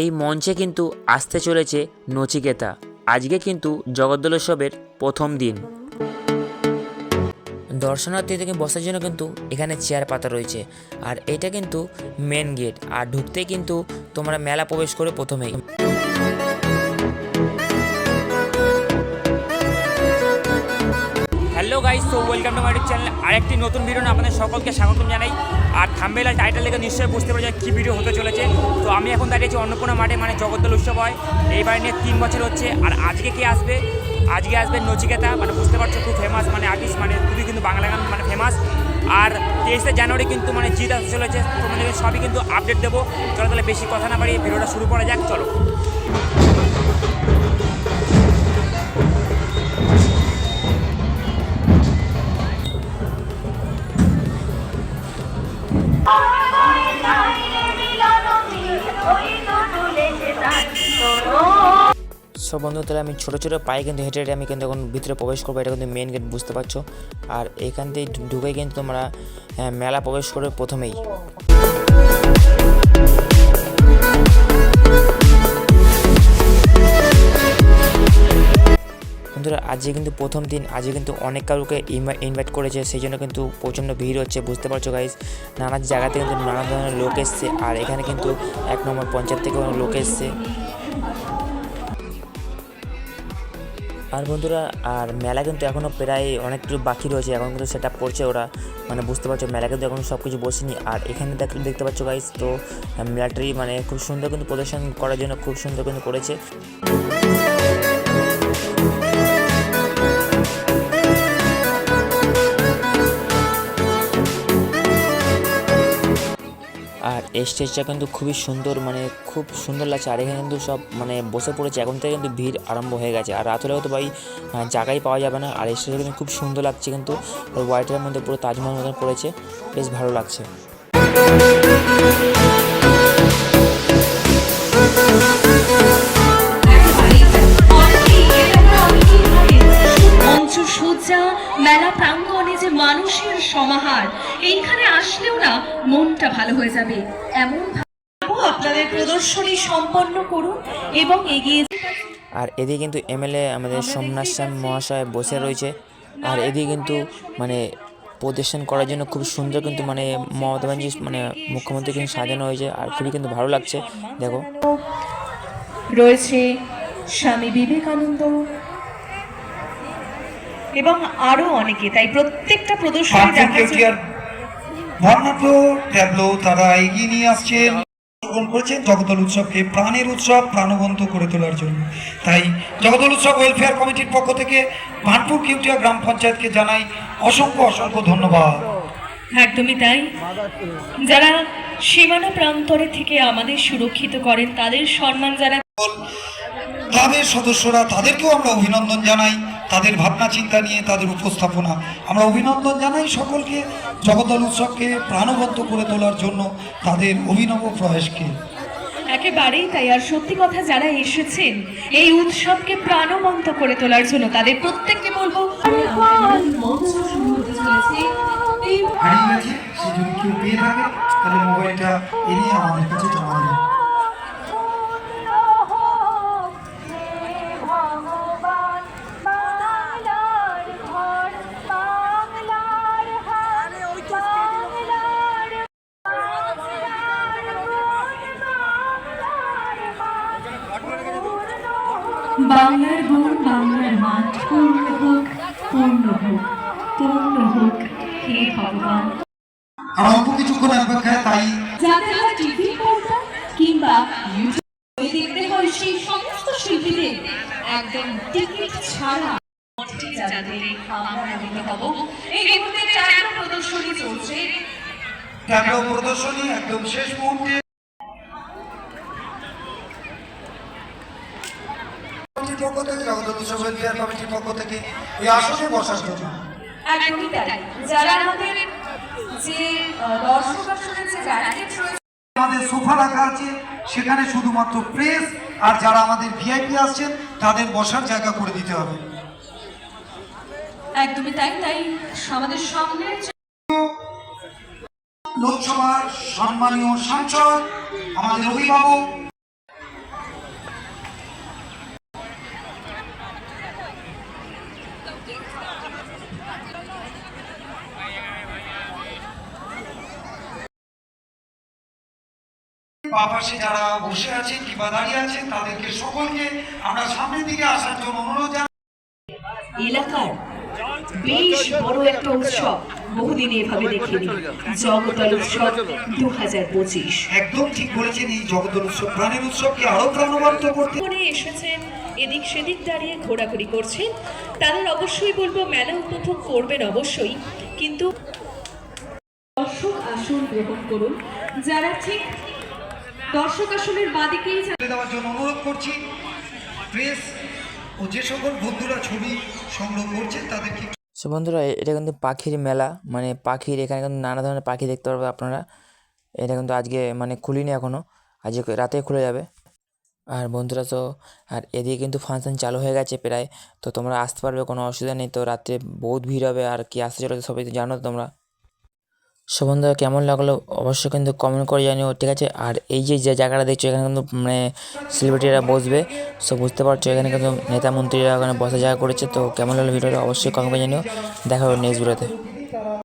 এই মঞ্চে কিন্তু আসতে চলেছে নচিকেতা। আজকে কিন্তু জগদ্দলোৎসবের প্রথম দিন। দর্শনার্থী থেকে বসার জন্য কিন্তু এখানে চেয়ার পাতা রয়েছে। আর এটা কিন্তু মেন গেট আর ঢুকতেই কিন্তু তোমরা মেলা প্রবেশ করে প্রথমেই। হ্যালো গাইস, তো ওয়েলকাম টু মাই আরেকটি নতুন ভিডিও আপনাদের সকলকে স্বাগতম জানাই। আর থাম্বেল টাইটেল দেখে নিশ্চয়ই বুঝতে পারছি কী ভিডিও হতে চলেছে। তো আমি এখন দাঁড়িয়েছি অন্নপূর্ণা মাঠে মানে জগদ্দল উৎসব হয়। এইবার নিয়ে তিন বছর হচ্ছে, আর আজকে কে আসবে? আজকে আসবে নচিকেতা মানে বুঝতে পারছ খুব ফেমাস মানে আর্টিস্ট মানে খুবই কিন্তু বাংলা গান মানে ফেমাস আর তেইশে জানুয়ারি কিন্তু মানে জিত আসতে চলেছে তোমাদেরকে সবই কিন্তু আপডেট দেবো। চলো তাহলে বেশি কথা না বাড়িয়ে ভিডিওটা শুরু করা যাক, চলো। সব বন্ধু, তাহলে আমি ছোটো ছোটো পায়ে কিন্তু হেঁটে হেঁটে আমি কিন্তু এখন ভিতরে প্রবেশ করব, এটা কিন্তু মেন গেট বুঝতে পারছ। আর এখান থেকে ঢুকে কিন্তু তোমরা মেলা প্রবেশ করবে প্রথমেই। বন্ধুরা, আজকে কিন্তু প্রথম দিন, আজকে কিন্তু অনেক কাউকে ইনভাইট করেছে, সেই জন্য কিন্তু প্রচণ্ড ভিড় হচ্ছে, বুঝতে পারছ গাইজ নানা জায়গাতে কিন্তু নানা ধরনের লোক এসছে, আর এখানে কিন্তু এক নম্বর পঞ্চায়েত থেকে লোক এসছে। আর বন্ধুরা, আর মেলা কিন্তু এখনও প্রায় অনেক কিছু বাকি রয়েছে, এখন কিন্তু সেট আপ করছে ওরা। মানে বুঝতে পারছ, মেলা কিন্তু এখন সব কিছু বসেনি। আর এখানে দেখ, দেখতে পাচ্ছ গাইজ তো মেলাটারি মানে খুব সুন্দর কিন্তু প্রদর্শন করার জন্য খুব সুন্দর কিন্তু করেছে। স্টেজটা কিন্তু খুবই সুন্দর মানে খুব সুন্দর লাগছে। আর এখানে কিন্তু সব মানে বসে পড়েছে এখন থেকে কিন্তু ভিড় আরম্ভ হয়ে গেছে। আর রাত হলেও তো ভাই আহ, জায়গাই পাওয়া যাবে না। আর স্টেজটা কিন্তু খুব সুন্দর লাগছে কিন্তু হোয়াইটের মধ্যে পুরো তাজমহল মতন পড়েছে বেশ ভালো লাগছে। সমাহার। এইখানে আসলেও না মনটা ভালো হয়ে যাবে। এমন আপনাদের প্রদর্শনী সম্পন্ন করুন এবং এগিয়ে আর এদিকে কিন্তু এমএলএ আমাদের সোমনাথ শ্যাম মহাশয় বসে রয়েছে। আর এদিকে কিন্তু মানে প্রদর্শন করার জন্য খুব সুন্দর কিন্তু মানে মমতা ব্যানার্জি মানে মুখ্যমন্ত্রী কিন্তু সাজানো হয়েছে আর খুবই কিন্তু ভালো লাগছে। দেখো। রয়েছে স্বামী বিবেকানন্দ এবং আরও অনেকে তাই প্রত্যেকটা প্রদর্শনী বর্ণাঢ্য ট্যাবলো তারা এগিয়ে নিয়ে আসছেন। গ্রহণ করেছেন জগদল উৎসবকে প্রাণের উৎসব প্রাণবন্ত করে তোলার জন্য। তাই জগদল উৎসব ওয়েলফেয়ার কমিটির পক্ষ থেকে ভানপুর কেউটিয়া গ্রাম পঞ্চায়েতকে জানাই অসংখ্য অসংখ্য ধন্যবাদ। একদমই তাই। যারা সীমানা প্রান্তরে থেকে আমাদের সুরক্ষিত করেন তাদের সম্মান জানা ক্লাবের সদস্যরা তাদেরকেও আমরা অভিনন্দন জানাই। তাদের ভাবনা চিন্তা নিয়ে তাদের উপস্থাপনা। আমরা অভিনন্দন জানাই সকলকে জগদল উৎসবকে প্রাণবন্ত করে তোলার জন্য তাদের অভিনব প্রয়াসকে। একেবারেই তাই আর সত্যি কথা যারা এসেছেন এই উৎসবকে প্রাণবন্ত করে তোলার জন্য তাদের প্রত্যেককে বলব হারিয়ে গেছে সে যদি কেউ পেয়ে থাকে তাহলে মোবাইলটা এড়িয়ে আমাদের কাছে জমা দেবে। বাংলার গুণ বাংলার মাঠ পূর্ণ হোক পূর্ণ হোক পূর্ণ হোক হে ভগবান। আর অল্প কিছুক্ষণ অপেক্ষায় তাই হয় টিভি পর্দা কিংবা ইউটিউবে দেখতে হয় সেই সমস্ত শিল্পীদের একদম টিকিট ছাড়া প্রদর্শনী চলছে। প্রদর্শনী একদম শেষ মুহূর্তে কমিটির পক্ষ থেকে জগদল কমিটির পক্ষ থেকে এই আসনে বসার জন্য। একদমই তাই। যারা আমাদের যে দর্শক রয়েছে আমাদের সোফা রাখা আছে সেখানে শুধুমাত্র প্রেস আর যারা আমাদের ভিআইপি আসছেন তাদের বসার জায়গা করে দিতে হবে। একদমই তাই তাই আমাদের সামনের যে লোকসভার সম্মানীয় সাংসদ আমাদের অভিভাবক বা পাশে যারা বসে আছেন কিংবা দাঁড়িয়ে আছেন তাদেরকে সকলকে আমরা সামনের দিকে আসার জন্য অনুরোধ জানাই। এলাকার বেশ বড় একটা উৎসব বহুদিন এভাবে দেখিনি। জগতল উৎসব দু হাজার পঁচিশ। একদম ঠিক বলেছেন এই জগদল উৎসব প্রাণের উৎসবকে আরও প্রাণবন্ত করতে করে এসেছেন এদিক সেদিক দাঁড়িয়ে ঘোরাঘুরি করছেন। তাদের অবশ্যই বলব মেলা উপভোগ করবেন অবশ্যই কিন্তু দর্শক আসন গ্রহণ করুন। যারা ঠিক দর্শক আসনের বাদিকেই দেওয়ার জন্য অনুরোধ করছি। প্রেস ও যে সকল বন্ধুরা ছবি সংগ্রহ করছেন তাদেরকে সো বন্ধুরা এটা কিন্তু পাখির মেলা। মানে পাখির এখানে কিন্তু নানা ধরনের পাখি দেখতে পারবে আপনারা। এটা কিন্তু আজকে মানে খুলিনি এখনও আজকে রাতে খুলে যাবে। আর বন্ধুরা তো আর এদিকে কিন্তু ফাংশন চালু হয়ে গেছে প্রায়। তো তোমরা আসতে পারবে কোনো অসুবিধা নেই। তো রাত্রে বহুত ভিড় হবে। আর কি আসতে চলেছে সবাই তো জানো তোমরা। সো বন্ধুরা কেমন লাগল? অবশ্যই কিন্তু কমেন্ট করে জানিও, ঠিক আছে? আর এই যে যে জায়গাটা দেখছ, এখানে কিন্তু মানে সেলিব্রিটিরা বসবে। সো বুঝতে পারছ, এখানে কিন্তু নেতা মন্ত্রীরা ওখানে বসা জায়গা করেছে। তো, কেমন লাগল ভিডিওটা অবশ্যই কমেন্ট করে জানিও। দেখা হবে নেক্সট ভিডিওতে